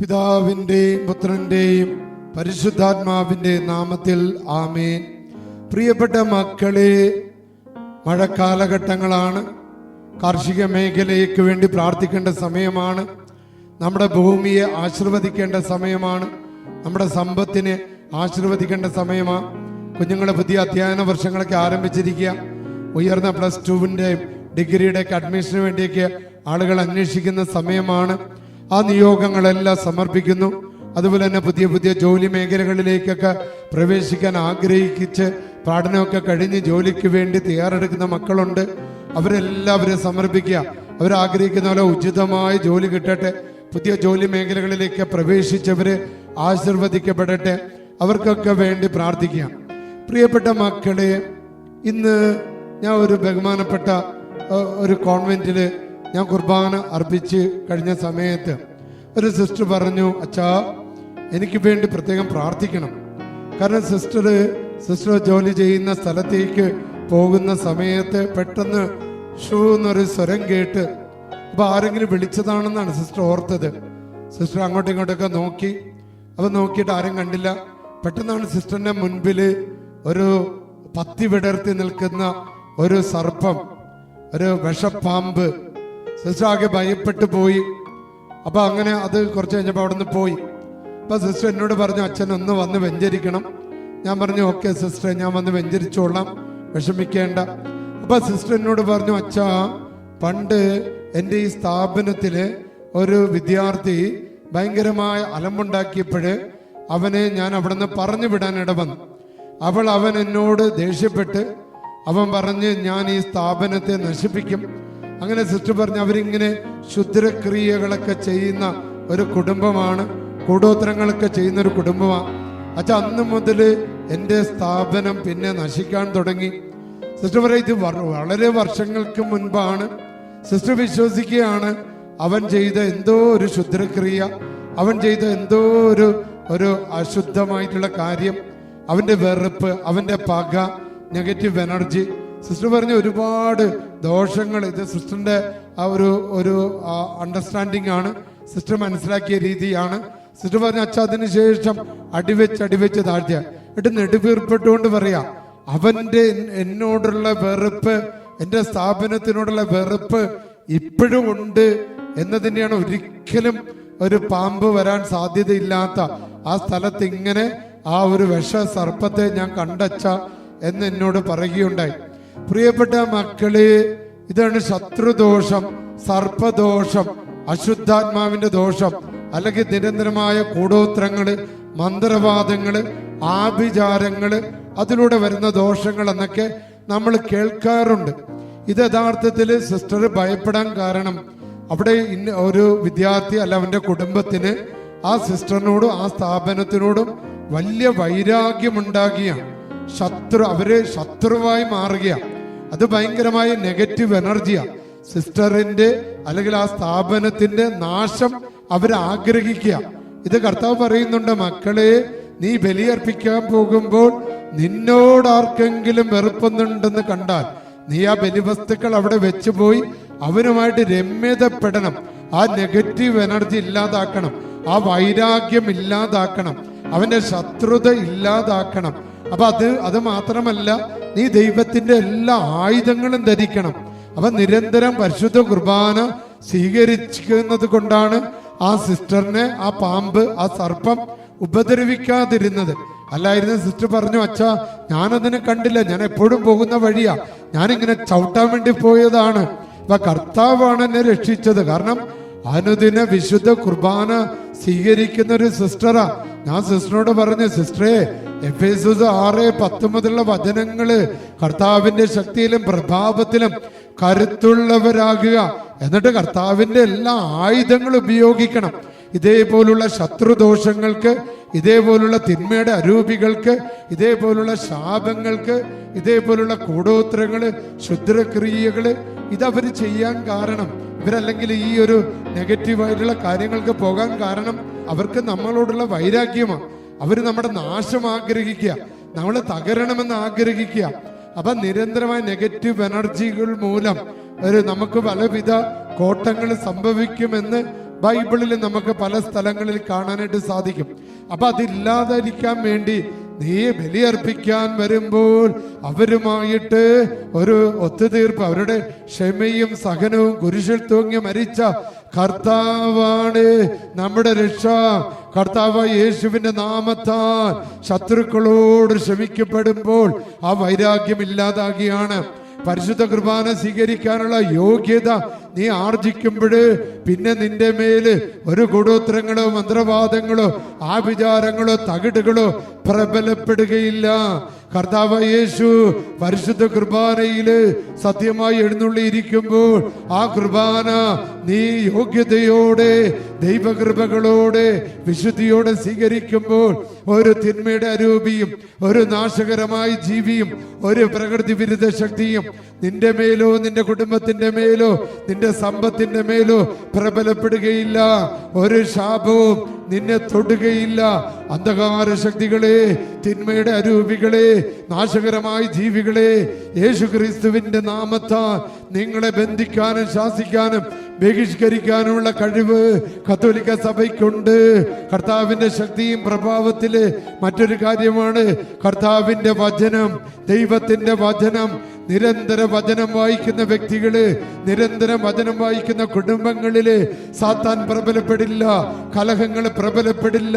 പിതാവിന്റെയും പുത്രന്റെയും പരിശുദ്ധാത്മാവിന്റെ നാമത്തിൽ ആമേൻ. പ്രിയപ്പെട്ട മക്കളെ മഴക്കാലഘട്ടങ്ങളാണ്. കാർഷിക മേഖലയ്ക്ക് വേണ്ടി പ്രാർത്ഥിക്കേണ്ട സമയമാണ്. നമ്മുടെ ഭൂമിയെ ആശീർവദിക്കേണ്ട സമയമാണ്. നമ്മുടെ സമ്പത്തിനെ ആശീർവദിക്കേണ്ട സമയമാണ് കുഞ്ഞുങ്ങളെ പുതിയ അധ്യയന വർഷങ്ങളൊക്കെ ആരംഭിച്ചിരിക്കുക. ഉയർന്ന പ്ലസ് ടുവിന്റെ ഡിഗ്രിയുടെയൊക്കെ അഡ്മിഷന് വേണ്ടിയൊക്കെ ആളുകൾ അന്വേഷിക്കുന്ന സമയമാണ്. ആ നിയോഗങ്ങളെല്ലാം സമർപ്പിക്കുന്നു. അതുപോലെ തന്നെ പുതിയ പുതിയ ജോലി മേഖലകളിലേക്കൊക്കെ പ്രവേശിക്കാൻ ആഗ്രഹിച്ച് പഠനമൊക്കെ കഴിഞ്ഞ് ജോലിക്ക് വേണ്ടി തയ്യാറെടുക്കുന്ന മക്കളുണ്ട്. അവരെല്ലാവരും സമർപ്പിക്കുക. അവരാഗ്രഹിക്കുന്ന പോലെ ഉചിതമായ ജോലി കിട്ടട്ടെ. പുതിയ ജോലി മേഖലകളിലേക്ക് പ്രവേശിച്ചവർ ആശീർവദിക്കപ്പെടട്ടെ. അവർക്കൊക്കെ വേണ്ടി പ്രാർത്ഥിക്കുക. പ്രിയപ്പെട്ട മക്കളെ ഇന്ന് ഞാൻ ഒരു ബഹുമാനപ്പെട്ട ഒരു കോൺവെന്റിൽ ഞാൻ കുർബാന അർപ്പിച്ച് കഴിഞ്ഞ സമയത്ത് ഒരു സിസ്റ്റർ പറഞ്ഞു അച്ഛാ എനിക്ക് വേണ്ടി പ്രത്യേകം പ്രാർത്ഥിക്കണം. കാരണം സിസ്റ്റർ സിസ്റ്റർ ജോലി ചെയ്യുന്ന സ്ഥലത്തേക്ക് പോകുന്ന സമയത്ത് പെട്ടെന്ന് ഷൂ എന്നൊരു സ്വരം കേട്ട് അപ്പോൾ ആരെങ്കിലും വിളിച്ചതാണെന്നാണ് സിസ്റ്റർ ഓർത്തത്. സിസ്റ്റർ അങ്ങോട്ടും ഇങ്ങോട്ടൊക്കെ നോക്കി. അപ്പൊ നോക്കിയിട്ട് ആരും കണ്ടില്ല. പെട്ടെന്നാണ് സിസ്റ്ററിന്റെ മുൻപിൽ ഒരു പത്തി വിടർത്തി നിൽക്കുന്ന ഒരു സർപ്പം ഒരു വിഷപ്പാമ്പ്. സിസ്റ്റർ ആകെ ഭയപ്പെട്ടു പോയി. അപ്പൊ അങ്ങനെ അത് കുറച്ച് കഴിഞ്ഞപ്പോൾ അവിടെ നിന്ന് പോയി. അപ്പൊ സിസ്റ്റർ എന്നോട് പറഞ്ഞു അച്ഛൻ ഒന്ന് വന്ന് വെഞ്ചരിക്കണം. ഞാൻ പറഞ്ഞു ഓക്കെ സിസ്റ്റർ ഞാൻ വന്ന് വെഞ്ചരിച്ചോളാം. വിഷമിക്കേണ്ട. അപ്പൊ സിസ്റ്റർ എന്നോട് പറഞ്ഞു അച്ഛാ പണ്ട് എന്റെ ഈ സ്ഥാപനത്തിൽ ഒരു വിദ്യാർത്ഥി ഭയങ്കരമായ അലമ്പുണ്ടാക്കിയപ്പോഴ് അവനെ ഞാൻ അവിടെ നിന്ന് പറഞ്ഞു വിടാൻ ഇടവന്നു. അവൾ അവൻ എന്നോട് ദേഷ്യപ്പെട്ട് അവൻ പറഞ്ഞ് ഞാൻ ഈ സ്ഥാപനത്തെ നശിപ്പിക്കും. അങ്ങനെ സിസ്റ്റർ പറഞ്ഞു അവരിങ്ങനെ ശുദ്രക്രിയകളൊക്കെ ചെയ്യുന്ന ഒരു കുടുംബമാണ്. കൂടോത്രങ്ങളൊക്കെ ചെയ്യുന്ന ഒരു കുടുംബമാണ് അച്ഛ അന്ന് മുതൽ എന്റെ സ്ഥാപനം പിന്നെ നശിക്കാൻ തുടങ്ങി. സിസ്റ്റർ പറയും ഇത് വളരെ വർഷങ്ങൾക്ക് മുൻപാണ്. സിസ്റ്റർ വിശ്വസിക്കുകയാണ് അവൻ ചെയ്ത എന്തോ ഒരു ശുദ്രക്രിയ അവൻ ചെയ്ത എന്തോ ഒരു ഒരു അശുദ്ധമായിട്ടുള്ള കാര്യം അവന്റെ വെറുപ്പ് അവന്റെ പക നെഗറ്റീവ് എനർജി സിസ്റ്റർ പറഞ്ഞ ഒരുപാട് ദോഷങ്ങൾ ഇത് സിസ്റ്ററിന്റെ ആ ഒരു ഒരു അണ്ടർസ്റ്റാൻഡിംഗ് ആണ്. സിസ്റ്റർ മനസ്സിലാക്കിയ രീതിയാണ്. സിസ്റ്റർ പറഞ്ഞ അച്ഛ അതിനുശേഷം അടിവെച്ച് അടിവെച്ച് താഴ്ത്തിയ. എന്നിട്ട് നെടുവീർപ്പെട്ടുകൊണ്ട് പറയാ അവന്റെ എന്നോടുള്ള വെറുപ്പ് എന്റെ സ്ഥാപനത്തിനോടുള്ള വെറുപ്പ് ഇപ്പോഴും ഉണ്ട് എന്നതിനെയാണ് ഒരിക്കലും ഒരു പാമ്പ് വരാൻ സാധ്യതയില്ലാത്ത ആ സ്ഥലത്ത് ഇങ്ങനെ ആ ഒരു വിഷ സർപ്പത്തെ ഞാൻ കണ്ടച്ച എന്ന് എന്നോട് പറയുകയുണ്ടായി. പ്രിയപ്പെട്ട മക്കളെ ഇതാണ് ശത്രുദോഷം സർപ്പദോഷം അശുദ്ധാത്മാവിന്റെ ദോഷം അല്ലെങ്കിൽ നിരന്തരമായ കൂടോത്രങ്ങൾ മന്ത്രവാദങ്ങൾ ആഭിചാരങ്ങൾ അതിലൂടെ വരുന്ന ദോഷങ്ങൾ എന്നൊക്കെ നമ്മൾ കേൾക്കാറുണ്ട്. ഇത് യഥാർത്ഥത്തിൽ സിസ്റ്റർ ഭയപ്പെടാൻ കാരണം അവിടെ ഇന്ന ഒരു വിദ്യാർത്ഥി അല്ല അവന്റെ കുടുംബത്തിന് ആ സിസ്റ്ററിനോടും ആ സ്ഥാപനത്തിനോടും വലിയ വൈരാഗ്യമുണ്ടാകുകയാണ്. ശത്രു അവർ ശത്രുവായി മാറുകയാണ് അത് ഭയങ്കരമായ നെഗറ്റീവ് എനർജിയാണ് സിസ്റ്ററിന്റെ അല്ലെങ്കിൽ ആ സ്ഥാപനത്തിന്റെ നാശം അവർ ആഗ്രഹിക്കുക. ഇത് കർത്താവ് പറയുന്നുണ്ട് മക്കളെ നീ ബലിയർപ്പിക്കാൻ പോകുമ്പോൾ നിന്നോട് ആർക്കെങ്കിലും വെറുപ്പുന്നുണ്ടെന്ന് കണ്ടാൽ നീ ആ ബലിവസ്തുക്കൾ അവിടെ വെച്ചുപോയി അവനുമായിട്ട് രമ്യതപ്പെടണം. ആ നെഗറ്റീവ് എനർജി ഇല്ലാതാക്കണം. ആ വൈരാഗ്യം ഇല്ലാതാക്കണം. അവന്റെ ശത്രുത ഇല്ലാതാക്കണം. അപ്പൊ അത് അത് മാത്രമല്ല നീ ദൈവത്തിന്റെ എല്ലാ ആയുധങ്ങളും ധരിക്കണം. അപ്പൊ നിരന്തരം പരിശുദ്ധ കുർബാന സ്വീകരിക്കുന്നത് കൊണ്ടാണ് ആ സിസ്റ്ററിനെ ആ പാമ്പ് ആ സർപ്പം ഉപദ്രവിക്കാതിരുന്നത്. അല്ലായിരുന്നു സിസ്റ്റർ പറഞ്ഞു അച്ഛാ ഞാനതിനെ കണ്ടില്ല. ഞാൻ എപ്പോഴും പോകുന്ന വഴിയാ. ഞാനിങ്ങനെ ചവിട്ടാൻ വേണ്ടി പോയതാണ്. അപ്പൊ കർത്താവാണ് എന്നെ രക്ഷിച്ചത്. കാരണം അനുദിന വിശുദ്ധ കുർബാന സ്വീകരിക്കുന്ന ഒരു സിസ്റ്ററാ. ഞാൻ സിസ്റ്ററിനോട് പറഞ്ഞു സിസ്റ്ററെ എഫ് എസ് ആറ് പത്ത് മുതലുള്ള വചനങ്ങൾ കർത്താവിന്റെ ശക്തിയിലും പ്രഭാവത്തിലും കരുത്തുള്ളവരാകുക. എന്നിട്ട് കർത്താവിന്റെ എല്ലാ ആയുധങ്ങളും ഉപയോഗിക്കണം. ഇതേപോലുള്ള ശത്രുദോഷങ്ങൾക്ക് ഇതേപോലുള്ള തിന്മയുടെ അരൂപികൾക്ക് ഇതേപോലുള്ള ശാപങ്ങൾക്ക് ഇതേപോലുള്ള കൂടോത്രങ്ങൾ ശുദ്രക്രിയകൾ ഇതവർ ചെയ്യാൻ കാരണം. ഇവരല്ലെങ്കിൽ ഈ ഒരു നെഗറ്റീവായിട്ടുള്ള കാര്യങ്ങൾക്ക് പോകാൻ കാരണം അവർക്ക് നമ്മളോടുള്ള വൈരാഗ്യമാണ്. അവർ നമ്മുടെ നാശം ആഗ്രഹിക്കുക നമ്മളെ തകരണമെന്ന് ആഗ്രഹിക്കുക. അപ്പൊ നിരന്തരമായ നെഗറ്റീവ് എനർജികൾ മൂലം ഒരു നമുക്ക് പലവിധ കോട്ടങ്ങൾ സംഭവിക്കുമെന്ന് ബൈബിളിൽ നമുക്ക് പല സ്ഥലങ്ങളിൽ കാണാനായിട്ട് സാധിക്കും. അപ്പൊ അതില്ലാതിരിക്കാൻ വേണ്ടി നീ ബലിയർപ്പിക്കാൻ വരുമ്പോൾ അവരുമായിട്ട് ഒരു ഒത്തുതീർപ്പ് അവരുടെ ക്ഷമയും സഹനവും കുരിശിൽ തൂങ്ങി മരിച്ച കർത്താവാണ് നമ്മുടെ രക്ഷ. കർത്താവ് യേശുവിന്റെ നാമത്താൽ ശത്രുക്കളോട് ക്ഷമിക്കപ്പെടുമ്പോൾ ആ വൈരാഗ്യം ഇല്ലാതാകിയാണ്. പരിശുദ്ധ കുർബാന സ്വീകരിക്കാനുള്ള യോഗ്യത നീ ആർജിക്കുമ്പോൾ പിന്നെ നിന്റെ മേൽ ഒരു കൂടോത്രങ്ങളോ മന്ത്രവാദങ്ങളോ ആഭിചാരങ്ങളോ തകിടുകളോ പ്രബലപ്പെടുകയില്ല. കർത്താവ് യേശു പരിശുദ്ധ കുർബാനയിൽ സത്യമായി എഴുന്നള്ളിയിരിക്കുമ്പോൾ ആ കുർബാന നീ യോഗ്യതയോടെ ദൈവകൃപകളോടെ വിശുദ്ധിയോടെ സ്വീകരിക്കുമ്പോൾ ഒരു തിന്മയുടെ അരൂപിയും ഒരു നാശകരമായ ജീവിയും ഒരു പ്രകൃതി വിരുദ്ധ ശക്തിയും നിന്റെ മേലോ നിന്റെ കുടുംബത്തിന്റെ മേലോ നിന്റെ സമ്പത്തിന്റെ മേലോ പ്രബലപ്പെടുകയില്ല. ഒരു ശാപവും നിന്നെ തൊടുകയില്ല. അന്ധകാര ശക്തികളെ തിന്മയുടെ അരൂപികളെ നാശകരമായ ജീവികളെ യേശു ക്രിസ്തുവിന്റെ നാമത്താൽ നിങ്ങളെ ബന്ധിക്കാനും ശാസിക്കാനും ബഹിഷ്കരിക്കാനുമുള്ള കഴിവ് കത്തോലിക്ക സഭയ്ക്കുണ്ട്. കർത്താവിന്റെ ശക്തിയും പ്രഭാവത്തിൽ മറ്റൊരു കാര്യമാണ്. കർത്താവിന്റെ വചനം ദൈവത്തിന്റെ വചനം നിരന്തര വചനം വായിക്കുന്ന വ്യക്തികൾ നിരന്തരം വചനം വായിക്കുന്ന കുടുംബങ്ങളിൽ സാത്താൻ പ്രബലപ്പെടില്ല കലഹങ്ങൾ പ്രബലപ്പെടില്ല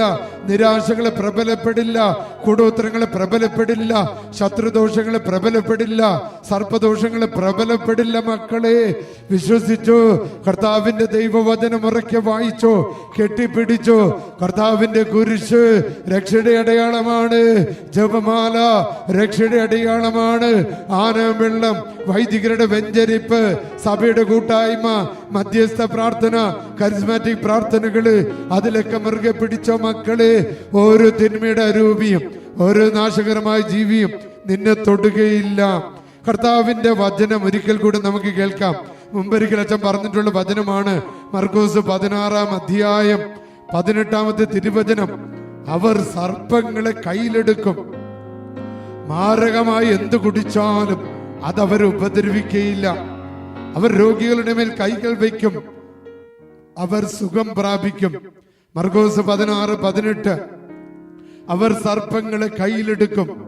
നിരാശകൾ പ്രബലപ്പെടില്ല കൂടോത്തരങ്ങൾ പ്രബലപ്പെടില്ല ശത്രുദോഷങ്ങൾ പ്രബലപ്പെടില്ല സർപ്പദോഷങ്ങൾ പ്രബലപ്പെടില്ല. മക്കളെ വിശ്വസിച്ചു കർത്താവിന്റെ ദൈവവചനം ഉറക്കെ വായിച്ചു കെട്ടിപ്പിടിച്ചു. കർത്താവിന്റെ കുരിശ് രക്ഷയുടെ അടയാളമാണ്. ജപമാല രക്ഷയുടെ അടയാളമാണ്. ആന വെള്ളം വൈദികരുടെ വെഞ്ചരിപ്പ് സഭയുടെ കൂട്ടായ്മ മധ്യസ്ഥ പ്രാർത്ഥന കരിസ്മാറ്റിക് പ്രാർത്ഥനകൾ അതിലൊക്കെ മുറുകെ പിടിച്ച മക്കൾ. ഓരോ തിന്മയുടെ അരൂപിയും ഓരോ നാശകരമായ ജീവിയും നിന്നെ തൊടുകയില്ല. കർത്താവിന്റെ വചനം ഒരിക്കൽ കൂടി നമുക്ക് കേൾക്കാം. മുമ്പൊരിക്കൽ അച്ഛൻ പറഞ്ഞിട്ടുള്ള വചനമാണ് മർക്കോസ് പതിനാറാം അധ്യായം പതിനെട്ടാമത്തെ തിരുവചനം. അവർ സർപ്പങ്ങളെ കയ്യിലെടുക്കും. മാരകമായി എന്ത് കുടിച്ചാലും അതവർ ഉപദ്രവിക്കയില്ല. അവർ രോഗികളുടെ മേൽ കൈകൾ വയ്ക്കും. അവർ സുഖം പ്രാപിക്കും. മർഗോസ് പതിനാറ് പതിനെട്ട്. അവർ സർപ്പങ്ങളെ കയ്യിലെടുക്കും.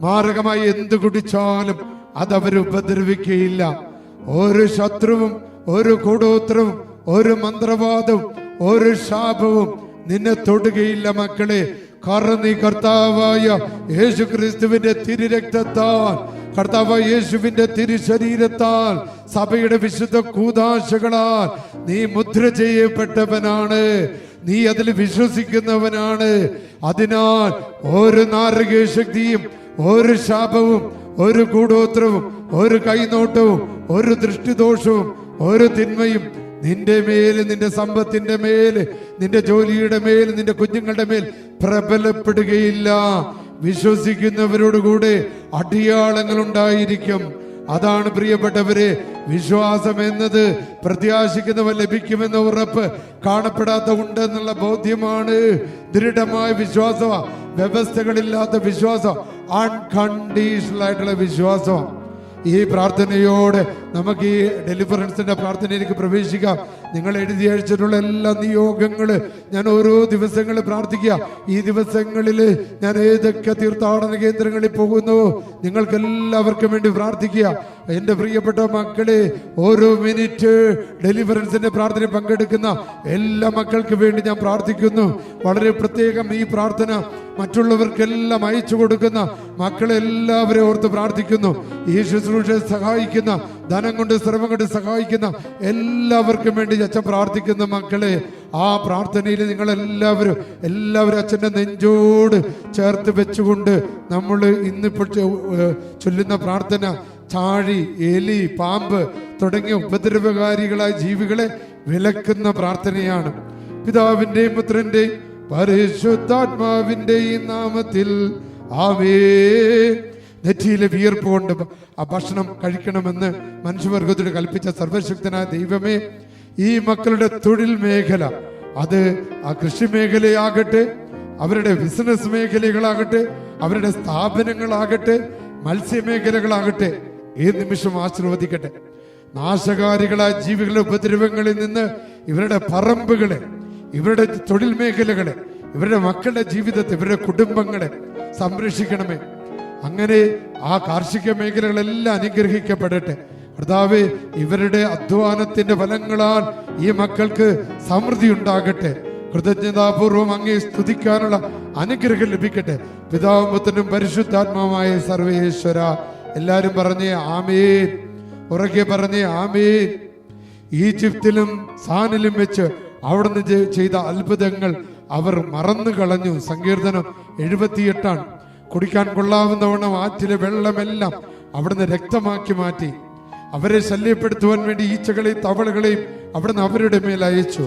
മാരകമായി എന്ത് കുടിച്ചാലും അതവർ ഉപദ്രവിക്കുകയില്ല ഒരു ശത്രുവും ഒരു കൂടോത്രവും ഒരു മന്ത്രവാദവും ഒരു ശാപവും നിന്നെ തൊടുകയില്ല മക്കളെ. കാരണം നീ കർത്താവായ യേശു ക്രിസ്തുവിന്റെ തിരുരക്തത്താൽ കർത്താവ് യേശുവിന്റെ തിരുശരീരത്താൽ സഭയുടെ വിശുദ്ധ കൂതാശകളാൽ നീ മുദ്ര ചെയ്യപ്പെട്ടവനാണ്. നീ അതിൽ വിശ്വസിക്കുന്നവനാണ്. അതിനാൽ ഒരു നാരകീയ ശക്തിയും ഒരു ശാപവും ഒരു കൂടോത്രവും ഒരു കൈനോട്ടവും ഒരു ദൃഷ്ടിദോഷവും ഒരു തിന്മയും നിന്റെ മേൽ നിന്റെ സമ്പത്തിന്റെ മേൽ നിന്റെ ജോലിയുടെ മേൽ നിന്റെ കുഞ്ഞുങ്ങളുടെ മേൽ പ്രബലപ്പെടുകയില്ല. വിശ്വസിക്കുന്നവരോട് കൂടെ അടിയാളങ്ങൾ ഉണ്ടായിരിക്കും അതാണ് പ്രിയപ്പെട്ടവരെ വിശ്വാസം എന്നത് പ്രത്യാശിക്കുന്നവ ലഭിക്കുമെന്ന ഉറപ്പ് കാണപ്പെടാത്ത ഉണ്ടെന്നുള്ള ബോധ്യമാണ് ദൃഢമായ വിശ്വാസം വ്യവസ്ഥകളില്ലാത്ത വിശ്വാസം അൺകണ്ടീഷണൽ ആയിട്ടുള്ള വിശ്വാസം. ഈ പ്രാർത്ഥനയോടെ നമുക്ക് ഈ ഡെലിവറൻസിന്റെ പ്രാർത്ഥനയിലേക്ക് പ്രവേശിക്കാം. നിങ്ങൾ എഴുതി അയച്ചിട്ടുള്ള എല്ലാ നിയോഗങ്ങൾ ഞാൻ ഓരോ ദിവസങ്ങളിൽ പ്രാർത്ഥിക്കുക. ഈ ദിവസങ്ങളിൽ ഞാൻ ഏതൊക്കെ തീർത്ഥാടന കേന്ദ്രങ്ങളിൽ പോകുന്നു നിങ്ങൾക്ക് എല്ലാവർക്കും വേണ്ടി പ്രാർത്ഥിക്കുക. എന്റെ പ്രിയപ്പെട്ട മക്കളെ ഓരോ മിനിറ്റ് ഡെലിവറൻസിന്റെ പ്രാർത്ഥന പങ്കെടുക്കുന്ന എല്ലാ മക്കൾക്ക് വേണ്ടി ഞാൻ പ്രാർത്ഥിക്കുന്നു. വളരെ പ്രത്യേകം ഈ പ്രാർത്ഥന മറ്റുള്ളവർക്കെല്ലാം അയച്ചു കൊടുക്കുന്ന മക്കളെല്ലാവരെയും ഓർത്ത് പ്രാർത്ഥിക്കുന്നു. ഈ ശുശ്രൂഷ സഹായിക്കുന്ന ധനം കൊണ്ട് ശ്രമം കൊണ്ട് സഹായിക്കുന്ന എല്ലാവർക്കും വേണ്ടി അച്ഛൻ പ്രാർത്ഥിക്കുന്ന മക്കളെ. ആ പ്രാർത്ഥനയിൽ നിങ്ങൾ എല്ലാവരും എല്ലാവരും അച്ഛന്റെ നെഞ്ചോട് ചേർത്ത് വെച്ചുകൊണ്ട് നമ്മൾ ഇന്നിപ്പോൾ ചൊല്ലുന്ന പ്രാർത്ഥന ചാഴി എലി പാമ്പ് തുടങ്ങിയ ഉപദ്രവകാരികളായ ജീവികളെ വിലക്കുന്ന പ്രാർത്ഥനയാണ്. പിതാവിന്റെയും പുത്രന്റെയും പരിശുദ്ധാത്മാവിന്റെയും നാമത്തിൽ. ആവേ നെറ്റിയിലെ വിയർപ്പ് കൊണ്ട് ആ ഭക്ഷണം കഴിക്കണമെന്ന് മനുഷ്യവർഗത്തോട് കൽപ്പിച്ച സർവശക്തനായ ദൈവമേ ഈ മക്കളുടെ തൊഴിൽ മേഖല അത് ആ കൃഷി മേഖലയാകട്ടെ അവരുടെ ബിസിനസ് മേഖലകളാകട്ടെ അവരുടെ സ്ഥാപനങ്ങളാകട്ടെ മത്സ്യമേഖലകളാകട്ടെ ഏത് നിമിഷം ആശീർവദിക്കട്ടെ. നാശകാരികളായ ജീവികളുടെ ഉപദ്രവങ്ങളിൽ നിന്ന് ഇവരുടെ പറമ്പുകളെ ഇവരുടെ തൊഴിൽ മേഖലകളെ ഇവരുടെ മക്കളുടെ ജീവിതത്തെ ഇവരുടെ കുടുംബങ്ങളെ സംരക്ഷിക്കണമേ. അങ്ങനെ ആ കാർഷിക മേഖലകളെല്ലാം അനുഗ്രഹിക്കപ്പെടട്ടെ. കർത്താവ് ഇവരുടെ അധ്വാനത്തിന്റെ ഫലങ്ങളാൽ ഈ മക്കൾക്ക് സമൃദ്ധി ഉണ്ടാകട്ടെ. കൃതജ്ഞതാപൂർവം അങ്ങേ സ്തുതിക്കാനുള്ള അനുഗ്രഹം ലഭിക്കട്ടെ. പിതാവുമ്പത്തിനും പരിശുദ്ധാത്മാവുമായ സർവേശ്വര എല്ലാരും പറഞ്ഞേ ആമേൻ. ഉറക്കെ പറഞ്ഞേ ആമേൻ. ഈജിപ്തിലും സാനിലും വെച്ച് അവിടുന്ന് ചെയ്ത അത്ഭുതങ്ങൾ അവർ മറന്നു കളഞ്ഞു സങ്കീർത്തനം എഴുപത്തിയെട്ടാണ്. കുടിക്കാൻ കൊള്ളാവുന്നവണ്ണം ആറ്റിലെ വെള്ളമെല്ലാം അവിടുന്ന് രക്തമാക്കി മാറ്റി. അവരെ ശല്യപ്പെടുത്തുവാൻ വേണ്ടി ഈച്ചകളെയും തവളകളെയും അവിടുന്ന് അവരുടെ മേൽ അയച്ചു.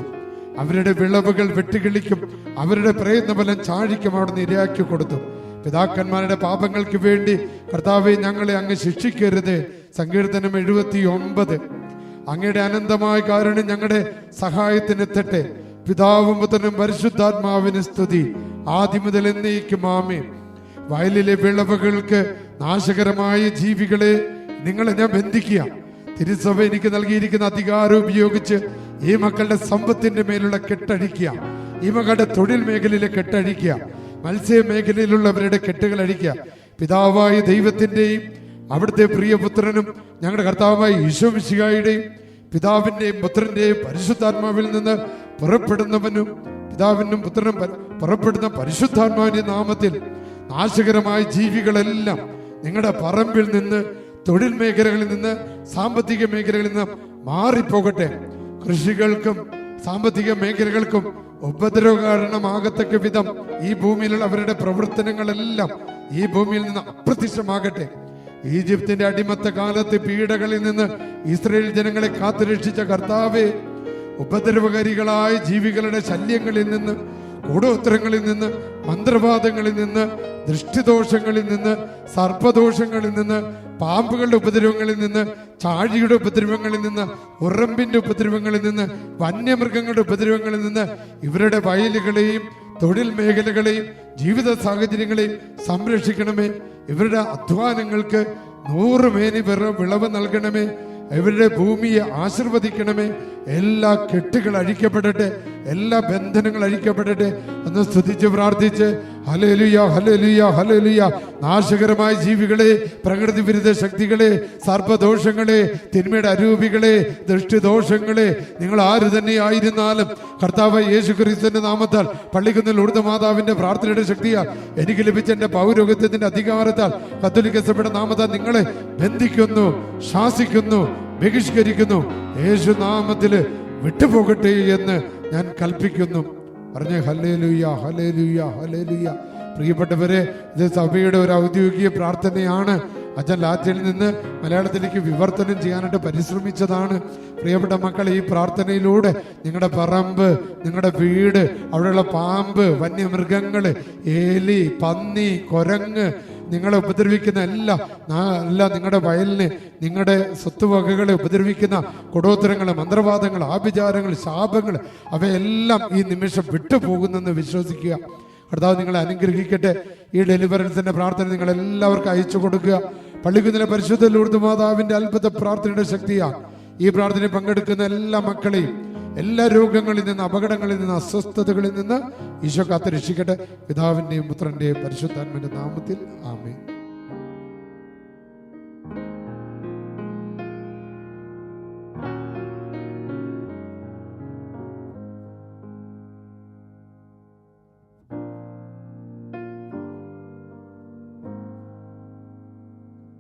അവരുടെ വിളവുകൾ വെട്ടുകിളിക്കും അവരുടെ പ്രയത്നഫലം ചാഴിക്കും അവിടുന്ന് ഇരയാക്കി കൊടുത്തു. പിതാക്കന്മാരുടെ പാപങ്ങൾക്ക് വേണ്ടി കർത്താവെ ഞങ്ങളെ അങ്ങ് ശിക്ഷിക്കരുത്. സങ്കീർത്തനം എഴുപത്തി ഒമ്പത് അങ്ങയുടെ അനന്തമായ കാരണം ഞങ്ങളുടെ സഹായത്തിനെത്തട്ടെ പിതാവും പുത്രനും പരിശുദ്ധാത്മാവിന് സ്തുതി. ആദ്യം മുതൽ എന്നേക്കും ആമേ വയലിലെ വിളവുകൾക്ക് നാശകരമായ ജീവികളെ നിങ്ങളെ ഞാൻ ബന്ധിക്കുക. തിരുസഭ എനിക്ക് നൽകിയിരിക്കുന്ന അധികാരം ഉപയോഗിച്ച് ഈ മക്കളുടെ സമ്പത്തിന്റെ മേലുള്ള കെട്ടഴിക്കുക. ഈ മക്കളുടെ തൊഴിൽ മേഖലയിലെ കെട്ടഴിക്കുക. മത്സ്യ മേഖലയിലുള്ളവരുടെ കെട്ടുകൾ അഴിക്കുക. പിതാവായ ദൈവത്തിന്റെയും അവിടുത്തെ പ്രിയപുത്രനും ഞങ്ങളുടെ കർത്താവായ ഈശോമിശിഹായുടെയും പിതാവിന്റെയും പുത്രന്റെയും പരിശുദ്ധാത്മാവിൽ നിന്ന് പുറപ്പെടുന്നവനും പിതാവിനും പുത്രനും പുറപ്പെടുന്ന പരിശുദ്ധാത്മാവിന്റെ നാമത്തിൽ നാശകരമായ ജീവികളെല്ലാം നിങ്ങളുടെ പറമ്പിൽ നിന്ന് തൊഴിൽ മേഖലകളിൽ നിന്ന് സാമ്പത്തിക മേഖലകളിൽ നിന്ന് മാറിപ്പോകട്ടെ. കൃഷികൾക്കും സാമ്പത്തിക മേഖലകൾക്കും ഉപദ്രവ കാരണമാകത്തക്ക വിധം ഈ ഭൂമിയിലുള്ള അവരുടെ പ്രവർത്തനങ്ങളെല്ലാം ഈ ഭൂമിയിൽ നിന്ന് അപ്രത്യക്ഷമാകട്ടെ. ഈജിപ്തിന്റെ അടിമത്ത കാലത്ത് പീഡകളിൽ നിന്ന് ഇസ്രയേൽ ജനങ്ങളെ കാത്തുരക്ഷിച്ച കർത്താവെ ഉപദ്രവകാരികളായ ജീവികളുടെ ശല്യങ്ങളിൽ നിന്ന് കൂടോത്തരങ്ങളിൽ നിന്ന് മന്ത്രവാദങ്ങളിൽ നിന്ന് ദൃഷ്ടിദോഷങ്ങളിൽ നിന്ന് സർപ്പദോഷങ്ങളിൽ നിന്ന് പാമ്പുകളുടെ ഉപദ്രവങ്ങളിൽ നിന്ന് ചാഴിയുടെ ഉപദ്രവങ്ങളിൽ നിന്ന് ഉറമ്പിന്റെ ഉപദ്രവങ്ങളിൽ നിന്ന് വന്യമൃഗങ്ങളുടെ ഉപദ്രവങ്ങളിൽ നിന്ന് ഇവരുടെ വയലുകളെയും തൊഴിൽ മേഖലകളെയും ജീവിത സാഹചര്യങ്ങളെയും സംരക്ഷിക്കണമേ. ഇവരുടെ അധ്വാനങ്ങൾക്ക് നൂറ് മേനി വിളവ് നൽകണമേ. ഇവരുടെ ഭൂമിയെ ആശീർവദിക്കണമേ. എല്ലാ കെട്ടുകൾ അഴിക്കപ്പെടട്ടെ. എല്ലാ ബന്ധനങ്ങൾ അഴിക്കപ്പെടട്ടെ എന്ന് സ്തുതിച്ച് പ്രാർത്ഥിച്ച് ഹലലുയ ഹലലുയ ഹലലുയ നാശകരമായ ജീവികളെ പ്രകൃതി വിരുദ്ധ ശക്തികളെ സർപ്പദോഷങ്ങളെ തിന്മയുടെ അരൂപികളെ ദൃഷ്ടിദോഷങ്ങളെ നിങ്ങൾ ആര് തന്നെ ആയിരുന്നാലും കർത്താവ് യേശു ക്രിസ്തുവിന്റെ നാമത്താൽ പള്ളിക്കുന്നിൽ ഉടുത്ത മാതാവിന്റെ പ്രാർത്ഥനയുടെ ശക്തിയാൽ എനിക്ക് ലഭിച്ച എന്റെ പൗരോഗത്യത്തിന്റെ അധികാരത്താൽ കത്തോലിക്ക സഭയുടെ നാമത്താൽ നിങ്ങളെ ബന്ധിക്കുന്നു ശാസിക്കുന്നു ബഹിഷ്കരിക്കുന്നു. യേശു നാമത്തിൽ വിട്ടുപോകട്ടെ എന്ന് ഞാൻ കൽപ്പിക്കുന്നു. പറഞ്ഞേ ലുയ്യ ഹലേ ലുയ്യ പ്രിയപ്പെട്ടവരെ ഇത് സഭയുടെ ഒരു ഔദ്യോഗിക പ്രാർത്ഥനയാണ്. അച്ഛൻ ലാറ്റിൽ നിന്ന് മലയാളത്തിലേക്ക് വിവർത്തനം ചെയ്യാനായിട്ട് പരിശ്രമിച്ചതാണ്. പ്രിയപ്പെട്ട മക്കൾ ഈ പ്രാർത്ഥനയിലൂടെ നിങ്ങളുടെ പറമ്പ് നിങ്ങളുടെ വീട് അവിടെയുള്ള പാമ്പ് വന്യമൃഗങ്ങൾ ഏലി പന്നി കൊരങ്ങ് നിങ്ങളെ ഉപദ്രവിക്കുന്ന എല്ലാ എല്ലാം നിങ്ങളുടെ വയലിനെ നിങ്ങളുടെ സ്വത്തുവകകളെ ഉപദ്രവിക്കുന്ന കുടോത്തരങ്ങൾ മന്ത്രവാദങ്ങൾ ആഭിചാരങ്ങൾ ശാപങ്ങൾ അവയെല്ലാം ഈ നിമിഷം വിട്ടുപോകുന്നെന്ന് വിശ്വസിക്കുക. കർത്താവ് നിങ്ങളെ അനുഗ്രഹിക്കട്ടെ. ഈ ഡെലിവറൻസിന്റെ പ്രാർത്ഥന നിങ്ങൾ എല്ലാവർക്കും അയച്ചു കൊടുക്കുക. പള്ളിക്കുന്നിലെ പരിശുദ്ധ ലൂർദ് മാതാവിന്റെ അത്ഭുത പ്രാർത്ഥനയുടെ ശക്തിയാണ്. ഈ പ്രാർത്ഥനയിൽ പങ്കെടുക്കുന്ന എല്ലാ മക്കളെയും എല്ലാ രോഗങ്ങളിൽ നിന്ന് അപകടങ്ങളിൽ നിന്ന് അസ്വസ്ഥതകളിൽ നിന്ന് ഈശോ കാത്ത് രക്ഷിക്കട്ടെ. പിതാവിന്റെയും പുത്രന്റെയും പരിശുദ്ധാത്മന്റെ നാമത്തിൽ ആമേൻ.